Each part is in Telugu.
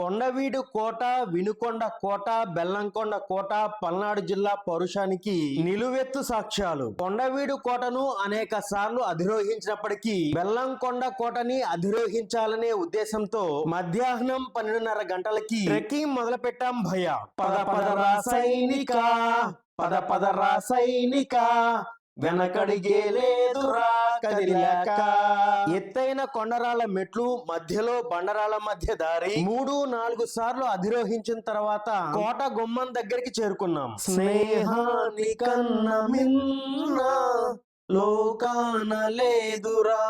కొండవీడు కోట వినుకొండ కోట బెల్లంకొండ కోట పల్నాడు జిల్లా పౌరుషానికి నిలువెత్తు సాక్ష్యాలు. కొండవీడు కోటను అనేక సార్లు అధిరోహించినప్పటికీ బెల్లంకొండ కోటని అధిరోహించాలనే ఉద్దేశంతో మధ్యాహ్నం పన్నెండున్నర గంటలకి ట్రెక్కింగ్ మొదలు పెట్టాం భయ పద పద రా సైనిక పద పద రా సైనిక వెనకడిగే లేదురా కదిలాక. ఎత్తైన కొండరాల మెట్లు మధ్యలో బండరాల మధ్య దారి. మూడు నాలుగు సార్లు అధిరోహించిన తర్వాత కోట గుమ్మం దగ్గరికి చేరుకున్నాం. స్నేహాని కన్న మిన్న లోకాన లేదురా.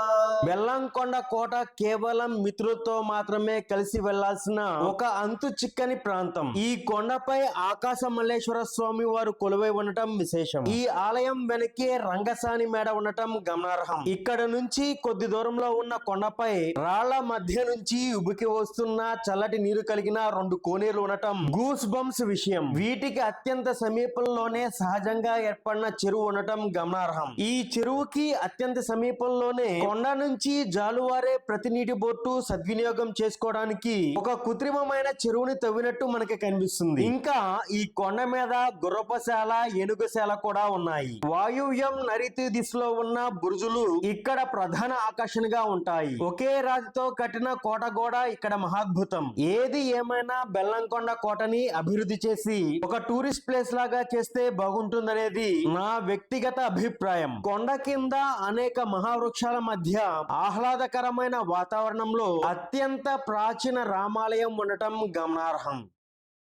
బెల్లంకొండ కోట కేవలం మిత్రులతో మాత్రమే కలిసి వెళ్ళాల్సిన ఒక అంతు చిక్కని ప్రాంతం. ఈ కొండపై ఆకాశ మల్లేశ్వర స్వామి వారు కొలువై ఉండటం విశేషం. ఈ ఆలయం వెనకే రంగసాని మేడ ఉండటం గమనార్హం. ఇక్కడ నుంచి కొద్ది దూరంలో ఉన్న కొండపై రాళ్ళ మధ్య నుంచి ఉబికి వస్తున్న చల్లటి నీరు కలిగిన రెండు కోనేరు ఉండటం గూస్ బంప్స్ విషయం. వీటికి అత్యంత సమీపంలోనే సహజంగా ఏర్పడిన చెరువు ఉండటం గమనార్హం. ఈ చెరువుకి అత్యంత సమీపంలోనే కొండ నుంచి జాలువారే ప్రతినీటి బోర్డు బొట్టు సద్వినియోగం చేసుకోవడానికి ఒక కృత్రిమమైన చెరువుని తవ్వినట్టు మనకి కనిపిస్తుంది. ఇంకా ఈ కొండ మీద గుర్రపశాల ఏనుగుశాల కూడా ఉన్నాయి. వాయువ్యం నరితి దిశలో ఉన్న బురుజులు ఇక్కడ ప్రధాన ఆకర్షణగా ఉంటాయి. ఒకే రాజుతో కట్టిన కోట కూడా ఇక్కడ మహాద్భుతం. ఏది ఏమైనా బెల్లంకొండ కోటని అభివృద్ధి చేసి ఒక టూరిస్ట్ ప్లేస్ లాగా చేస్తే బాగుంటుందనేది నా వ్యక్తిగత అభిప్రాయం. కొండ కింద అనేక మహావృక్షాల మధ్య ఆహ్లాదకరమైన వాతావరణంలో అత్యంత ప్రాచీన రామాలయం ఉండటం గమనార్హం.